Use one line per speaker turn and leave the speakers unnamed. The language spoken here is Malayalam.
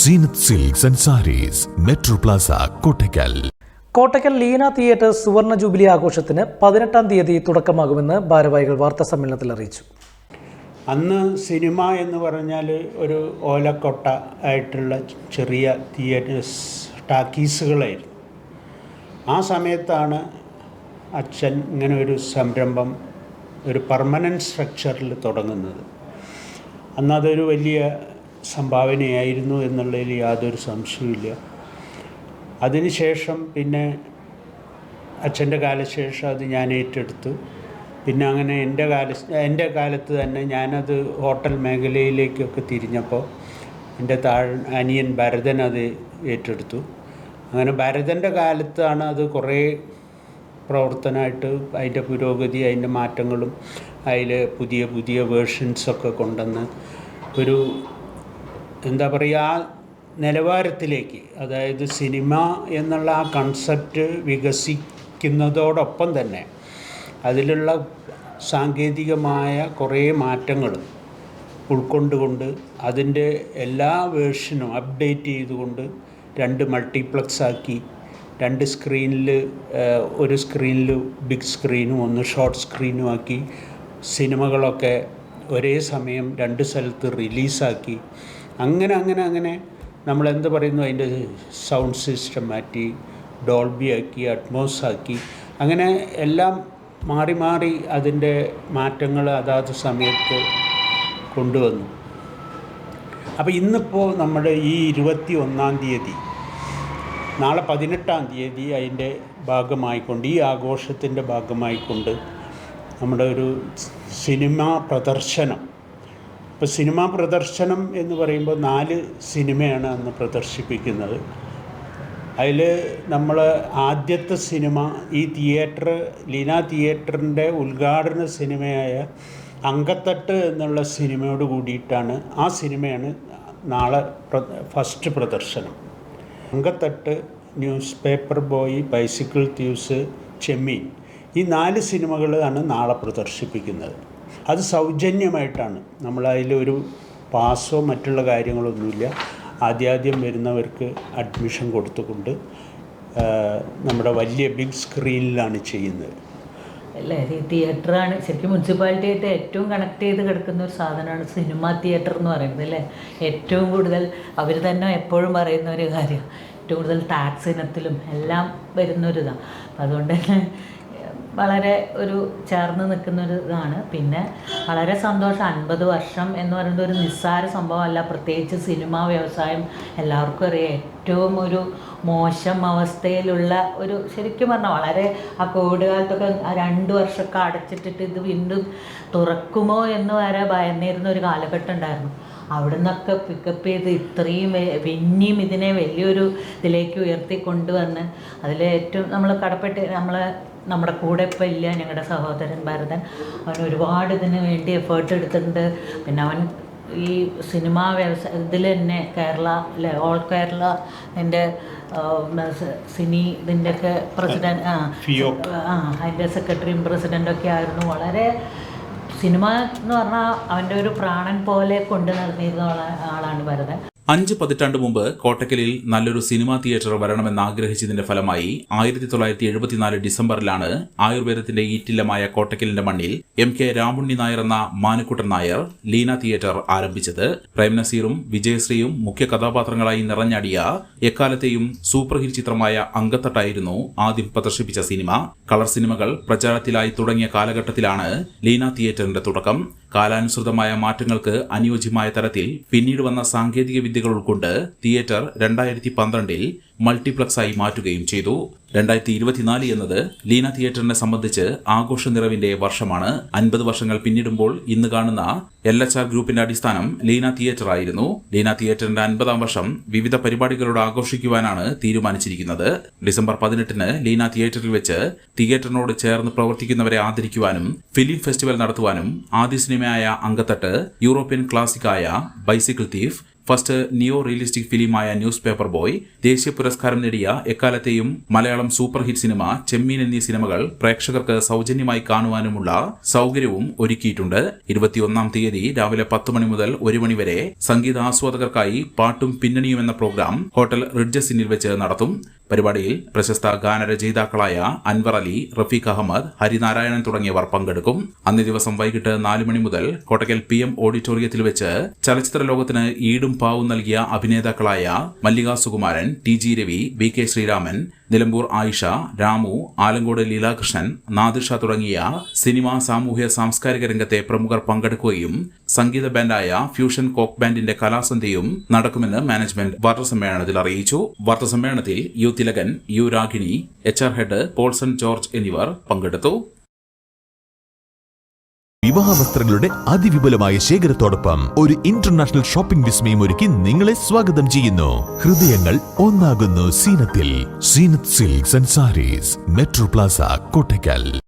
Zeenath silks and sarees metro plaza Kottakkal
Kottakkal Leena theatre സുവർണ ജൂബിലി ആഘോഷത്തിന് പതിനെട്ടാം തീയതി തുടക്കമാകുമെന്ന് ഭാരവാഹികൾ വാർത്താ സമ്മേളനത്തിൽ അറിയിച്ചു.
അന്ന് സിനിമ എന്ന് പറഞ്ഞാൽ ഒരു ഓലക്കൊട്ട ആയിട്ടുള്ള ചെറിയ തിയേറ്റേഴ്സ് ടാക്കീസുകളായിരുന്നു. ആ സമയത്താണ് അച്ഛൻ ഇങ്ങനെ ഒരു സംരംഭം ഒരു പെർമനന്റ് സ്ട്രക്ചറിൽ തുടങ്ങുന്നത്. അന്നതൊരു വലിയ സംഭാവനയായിരുന്നു എന്നുള്ളതിൽ യാതൊരു സംശയമില്ല അതിനുശേഷം പിന്നെ അച്ഛന്റെ കാലശേഷം അത് ഞാൻ ഏറ്റെടുത്തു. പിന്നെ അങ്ങനെ എന്റെ കാല എന്റെ കാലത്ത് തന്നെ ഞാനത് ഹോട്ടൽ മേഖലയിലേക്കൊക്കെ തിരിഞ്ഞപ്പോൾ എന്റെ താഴ് അനിയൻ ഭരതൻ അത് ഏറ്റെടുത്തു. അങ്ങനെ ഭരതന്റെ കാലത്താണ് അത് കുറേ പ്രവർത്തനമായിട്ട് അതിന്റെ പുരോഗതി അതിന്റെ മാറ്റങ്ങളും അതിൽ പുതിയ പുതിയ വേർഷൻസൊക്കെ കൊണ്ടുവന്ന് ഒരു എന്താ പറയുക ആ നിലവാരത്തിലേക്ക് അതായത് സിനിമ എന്നുള്ള ആ കൺസെപ്റ്റ് വികസിക്കുന്നതോടൊപ്പം തന്നെ അതിലുള്ള സാങ്കേതികമായ കുറേ മാറ്റങ്ങളും ഉൾക്കൊണ്ടുകൊണ്ട് അതിന്റെ എല്ലാ വേർഷനും അപ്ഡേറ്റ് ചെയ്തുകൊണ്ട് രണ്ട് മൾട്ടിപ്ലക്സ് ആക്കി രണ്ട് സ്ക്രീനിൽ ഒരു സ്ക്രീനിൽ ബിഗ് സ്ക്രീനും ഒന്ന് ഷോർട്ട് സ്ക്രീനും ആക്കി സിനിമകളൊക്കെ ഒരേ സമയം രണ്ട് സ്ഥലത്ത് റിലീസാക്കി അങ്ങനെ അങ്ങനെ അങ്ങനെ നമ്മൾ എന്ത് പറയുന്നു? അതിന്റെ സൗണ്ട് സിസ്റ്റം മാറ്റി ഡോൾബി ആക്കി അറ്റ്മോസ് ആക്കി അങ്ങനെ എല്ലാം മാറി മാറി അതിന്റെ മാറ്റങ്ങൾ അതാത് സമയത്ത് കൊണ്ടുവന്നു. അപ്പോൾ ഇന്നിപ്പോൾ നമ്മുടെ ഈ ഇരുപത്തി ഒന്നാം തീയതി നാളെ പതിനെട്ടാം തീയതി അതിന്റെ ഭാഗമായിക്കൊണ്ട് ഈ ആഘോഷത്തിന്റെ ഭാഗമായിക്കൊണ്ട് നമ്മുടെ ഒരു സിനിമാ പ്രദർശനം ഇപ്പോൾ സിനിമാ പ്രദർശനം എന്ന് പറയുമ്പോൾ നാല് സിനിമയാണ് അന്ന് പ്രദർശിപ്പിക്കുന്നത്. അതിൽ നമ്മൾ ആദ്യത്തെ സിനിമ ഈ തിയേറ്റർ ലീന തിയേറ്ററിന്റെ ഉദ്ഘാടന സിനിമയായ അങ്കത്തട്ട് എന്നുള്ള സിനിമയോട് കൂടിയിട്ടാണ് ആ സിനിമയാണ് നാളെ ഫസ്റ്റ് പ്രദർശനം. Ankathattu news paper boy bicycle thieves Chemmeen ഈ നാല് സിനിമകളാണ് നാളെ പ്രദർശിപ്പിക്കുന്നത്. അത് സൗജന്യമായിട്ടാണ്. നമ്മൾ അതിലൊരു പാസോ മറ്റുള്ള കാര്യങ്ങളൊന്നുമില്ല. ആദ്യാദ്യം വരുന്നവർക്ക് അഡ്മിഷൻ കൊടുത്തുകൊണ്ട് നമ്മുടെ വലിയ ബിഗ് സ്ക്രീനിലാണ് ചെയ്യുന്നത്.
അല്ലേ? ഈ തിയേറ്ററാണ്. ശരിക്കും മുനിസിപ്പാലിറ്റി ആയിട്ട് ഏറ്റവും കണക്ട് ചെയ്ത് കിടക്കുന്ന ഒരു സാധനമാണ് സിനിമ തിയേറ്റർ എന്ന് പറയുന്നത് അല്ലേ? ഏറ്റവും കൂടുതൽ അവർ തന്നെ എപ്പോഴും പറയുന്ന ഒരു കാര്യം. ഏറ്റവും കൂടുതൽ ടാക്സ് ഇനത്തിലും എല്ലാം വരുന്നൊരിതാണ് അപ്പം അതുകൊണ്ട് തന്നെ വളരെ ഒരു ചേർന്ന് നിൽക്കുന്ന ഒരു ഇതാണ്. പിന്നെ വളരെ സന്തോഷം. അൻപത് വർഷം എന്ന് പറയുന്നത് ഒരു നിസ്സാര സംഭവമല്ല. പ്രത്യേകിച്ച് സിനിമ വ്യവസായം എല്ലാവർക്കും അറിയാം. ഏറ്റവും ഒരു മോശം അവസ്ഥയിലുള്ള ഒരു ശരിക്കും പറഞ്ഞാൽ വളരെ ആ കോവിഡ് കാലത്തൊക്കെ രണ്ട് വർഷമൊക്കെ അടച്ചിട്ടിട്ട് ഇത് വീണ്ടും തുറക്കുമോ എന്ന് വരെ ഭയന്നിരുന്ന ഒരു കാലഘട്ടം ഉണ്ടായിരുന്നു. അവിടെ നിന്നൊക്കെ പിക്കപ്പ് ചെയ്ത് ഇത്രയും പിന്നെയും ഇതിനെ വലിയൊരു ഇതിലേക്ക് ഉയർത്തി കൊണ്ടുവന്ന് അതിൽ ഏറ്റവും നമ്മൾ കടപ്പെട്ട് നമ്മൾ നമ്മുടെ കൂടെ ഇപ്പം ഇല്ല ഞങ്ങളുടെ സഹോദരൻ ഭരതൻ. അവൻ ഒരുപാട് ഇതിന് വേണ്ടി എഫേർട്ട് എടുത്തിട്ടുണ്ട്. പിന്നെ അവൻ ഈ സിനിമാ വ്യവസായ ഇതിൽ തന്നെ കേരള അല്ലെ ഓൾ കേരള എന്റെ സിനി ഇതിന്റെയൊക്കെ പ്രസിഡന്റ് ആ. ആ അതിന്റെ സെക്രട്ടറിയും പ്രസിഡന്റൊക്കെ ആയിരുന്നു. വളരെ സിനിമ എന്ന് പറഞ്ഞാൽ അവന്റെ ഒരു പ്രാണൻ പോലെ കൊണ്ടു നടന്നിരുന്ന ആളാണ് ഭരതൻ.
അഞ്ച് പതിറ്റാണ്ട് മുമ്പ് കോട്ടക്കലിൽ നല്ലൊരു സിനിമാ തിയേറ്റർ വരണമെന്ന് ആഗ്രഹിച്ചതിന്റെ ഫലമായി ആയിരത്തി തൊള്ളായിരത്തി എഴുപത്തിനാല് ഡിസംബറിലാണ് ആയുർവേദത്തിന്റെ ഈറ്റില്ലമായ കോട്ടക്കലിന്റെ മണ്ണിൽ എം കെ രാമുണ്ണി നായർ എന്ന മാനുക്കുട്ടൻ നായർ ലീന തിയേറ്റർ ആരംഭിച്ചത്. പ്രേം നസീറും വിജയശ്രീയും മുഖ്യ കഥാപാത്രങ്ങളായി നിറഞ്ഞാടിയ എക്കാലത്തെയും സൂപ്പർ ഹിറ്റ് ചിത്രമായ അങ്കത്തട്ടായിരുന്നു ആദ്യം പ്രദർശിപ്പിച്ച സിനിമ. കളർ സിനിമകൾ പ്രചാരത്തിലായി തുടങ്ങിയ കാലഘട്ടത്തിലാണ് ലീന തിയേറ്ററിന്റെ തുടക്കം. കാലാനുസൃതമായ മാറ്റങ്ങൾക്ക് അനുയോജ്യമായ തരത്തിൽ പിന്നീട് വന്ന സാങ്കേതിക വിദ്യകൾ ഉൾക്കൊണ്ട് തിയേറ്റർ രണ്ടായിരത്തി പന്ത്രണ്ടിൽ മൾട്ടിപ്ലക്സായി മാറ്റുകയും ചെയ്തു. രണ്ടായിരത്തി ഇരുപത്തിനാല് എന്നത് ലീന തിയേറ്ററിനെ സംബന്ധിച്ച് ആഘോഷ നിറവിന്റെ വർഷമാണ്. അൻപത് വർഷങ്ങൾ പിന്നിടുമ്പോൾ ഇന്ന് കാണുന്ന എൽ എച്ച് ആർ ഗ്രൂപ്പിന്റെ അടിസ്ഥാനം ലീന തിയേറ്റർ ആയിരുന്നു. ലീന തിയേറ്ററിന്റെ അൻപതാം വർഷം വിവിധ പരിപാടികളോട് ആഘോഷിക്കുവാനാണ് തീരുമാനിച്ചിരിക്കുന്നത്. ഡിസംബർ പതിനെട്ടിന് ലീന തിയേറ്ററിൽ വെച്ച് തിയേറ്ററിനോട് ചേർന്ന് പ്രവർത്തിക്കുന്നവരെ ആദരിക്കുവാനും ഫിലിം ഫെസ്റ്റിവൽ നടത്തുവാനും ആദ്യ സിനിമയായ Ankathattu European ക്ലാസിക്കായ bicycle thief first neo realistic ഫിലിമായ news paper boy ദേശീയ പുരസ്കാരം നേടിയ എക്കാലത്തെയും മലയാളം സൂപ്പർ ഹിറ്റ് സിനിമ ചെമ്മീൻ എന്നീ സിനിമകൾ പ്രേക്ഷകർക്ക് സൗജന്യമായി കാണുവാനുമുള്ള സൗകര്യവും ഒരുക്കിയിട്ടുണ്ട്. ഇരുപത്തിയൊന്നാം തീയതി രാവിലെ പത്ത് മണി മുതൽ ഒരു മണി വരെ സംഗീത ആസ്വാദകർക്കായി പാട്ടും പിന്നണിയും എന്ന പ്രോഗ്രാം ഹോട്ടൽ റിഡ്ജസിനിൽ വെച്ച് നടത്തും. പരിപാടിയിൽ പ്രശസ്ത ഗാനരചയിതാക്കളായ അൻവർ അലി റഫീഖ് അഹമ്മദ് ഹരിനാരായണൻ തുടങ്ങിയവർ പങ്കെടുക്കും. അന്നേ ദിവസം വൈകിട്ട് നാല് മണി മുതൽ കോട്ടക്കൽ പി എം ഓഡിറ്റോറിയത്തിൽ വെച്ച് ചലച്ചിത്ര ലോകത്തിന് ഈടും പാവും നൽകിയ അഭിനേതാക്കളായ Mallika Sukumaran T G Ravi V K Sreeraman Nilambur Ayisha Ramu Alankode Leelakrishnan Nadisha തുടങ്ങിയ സിനിമ സാമൂഹ്യ സാംസ്കാരിക രംഗത്തെ പ്രമുഖർ പങ്കെടുക്കുകയും സംഗീത ബാൻഡായ ഫ്യൂഷൻ കോക്ക് ബാൻഡിന്റെ കലാസന്ധ്യയും നടക്കുമെന്ന് മാനേജ്മെന്റ് വാർത്താസമ്മേളനത്തിൽ അറിയിച്ചു. വാർത്താസമ്മേളനത്തിൽ U Thilakan U Ragini H R head Paulson George എന്നിവർ പങ്കെടുത്തു.
വിവാഹ വസ്ത്രങ്ങളുടെ അതിവിപുലമായ ശേഖരത്തോടൊപ്പം ഒരു ഇന്റർനാഷണൽ ഷോപ്പിംഗ് വിസ്മയം ഒരുക്കി നിങ്ങളെ സ്വാഗതം ചെയ്യുന്നു. ഹൃദയങ്ങൾ ഒന്നാകുന്നു സീനത്തിൽ. Zeenath silks and sarees. Metro plaza Kottakkal.